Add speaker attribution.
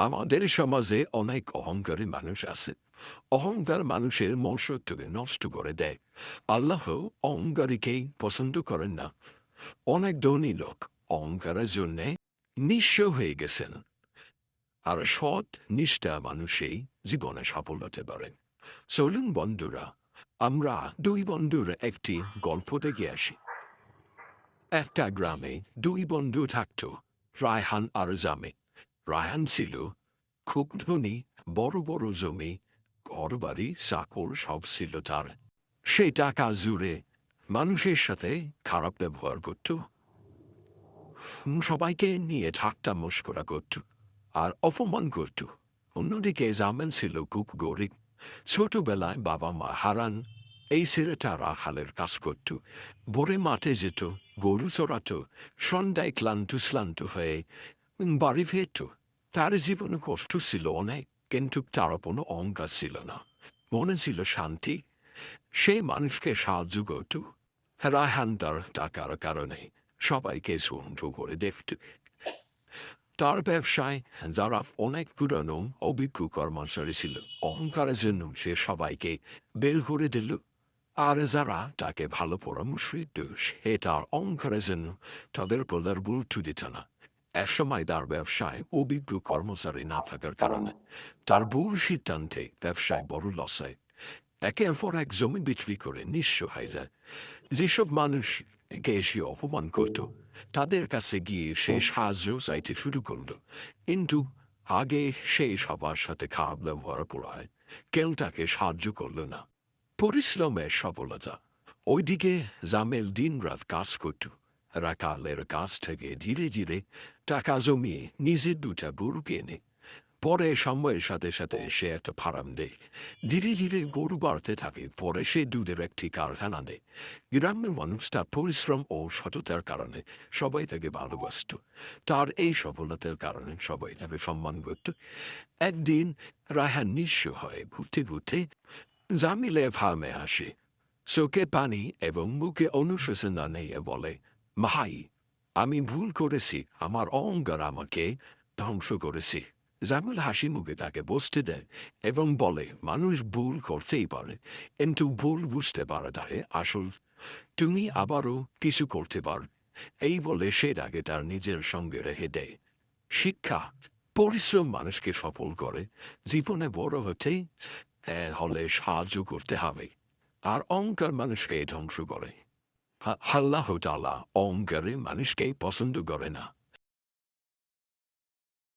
Speaker 1: আমাদের সমাজে অনেক অহংকারী মানুষ আছে অহংকার মানুষের মনুষ্যত্বকে নষ্ট করে দেয় আল্লাহ অহংকারীকেই পছন্দ করেন না অনেক ধনী লোক অহংকারের জন্যে নিঃস্ব হয়ে গেছেন আর সৎ নিষ্ঠা মানুষেই জীবনে সফল হতে পারেন চলুন বন্ধুরা আমরা দুই বন্ধুর একটি গল্প দেখে আসি একটা গ্রামে দুই বন্ধু থাকত রায়হান আর জামে রায়হান ছিল খুব ধনী বড় বড় জমি ঘর বাড়ি চাকর সব ছিল তার সে টাকা জুড়ে মানুষের সাথে খারাপ ব্যবহার করত সবাইকে নিয়ে ঠাট্টা মস্করা করত, আর অপমান করত। অন্যদিকে জামেন ছিল খুব গরিব। ছোটবেলায় বাবা মা হারান, এই ছেলেটারা হালের কাজ করত। ভোরে মাঠে যেত, গরু চড়াত, সন্ধ্যায় ক্লান্ত শ্লান্ত হয়ে বাড়ি ফিরত। তার জীবনে কষ্ট ছিল অনেক কিন্তু তার কোনো অহংকার ছিল না মনে ছিল শান্তি সে মানুষকে সাহায্য করত রায়হান তার টাকার কারণে সবাইকে সুন্দর করে দেখত তার ব্যবসায় যারা অনেক পুরানো অভিজ্ঞ কর্মচারী ছিল অহংকারের জন্য সে সবাইকে বের করে দিল আর যারা তাকে ভালো পরামর্শ সে তার অহংকারের জন্য তাদের পদার গুরুত্ব দিত না একসময় তার ব্যবসায় অভিজ্ঞ কর্মচারী না থাকার কারণে তার ভুল সিদ্ধান্তে ব্যবসায় বড় লস হয়। একের পর এক জমি বিক্রি করে নিঃস্ব হয়ে যায়। যেসব মানুষ এসে অপমান করত, তাদের কাছে গিয়ে সে সাহায্য চাইতে শুরু করল। কিন্তু আগে সে সবার সাথে খারাপ ব্যবহার করায় কেউ তাকে সাহায্য করল না। পরিশ্রমের সফলতা। ওইদিকে জামেল দিন রাত কাজ করত। রাকালের কাছ থেকে ধীরে ধীরে টাকা জমিয়ে নিজের দুটা গরু কেনে পরে সময়ের সাথে সাথে সে একটা ফার্ম দেয়। ধীরে ধীরে গরু বাড়তে থাকে। পরে সে দুধের একটি কারখানা দেয়। গ্রামের মানুষ তার পরিশ্রম ও সততার কারণে সবাই তাকে ভালোবাসত। তার এই সফলতার কারণে সবাই তাকে সম্মান করত। একদিন রায়হান নিঃস্ব হয় ঘুরতে ঘুরতে জামিলে ফার্মে আসে। চোখে পানি এবং মুখে অনুশোচনা নিয়ে বলে, মাহাই আমি ভুল করেছি, আমার অহংকার আমাকে ধ্বংস করেছি। জামিল হাসি মুখে তাকে বসতে দেয় এবং বলে, মানুষ ভুল করতেই পারে, কিন্তু ভুল বুঝতে পারাটাই আসল। তুমি আবারও কিছু করতে পার। এই বলে সে তাকে তার নিজের সঙ্গে রেখে দেয়। শিক্ষা, পরিশ্রম মানুষকে সফল করে। জীবনে বড় হতে হলে সাহায্য করতে হবে। আর অহংকার মানুষকে ধ্বংস করে। আল্লাহ তালা অহংকারে মানুষকে পছন্দ করে না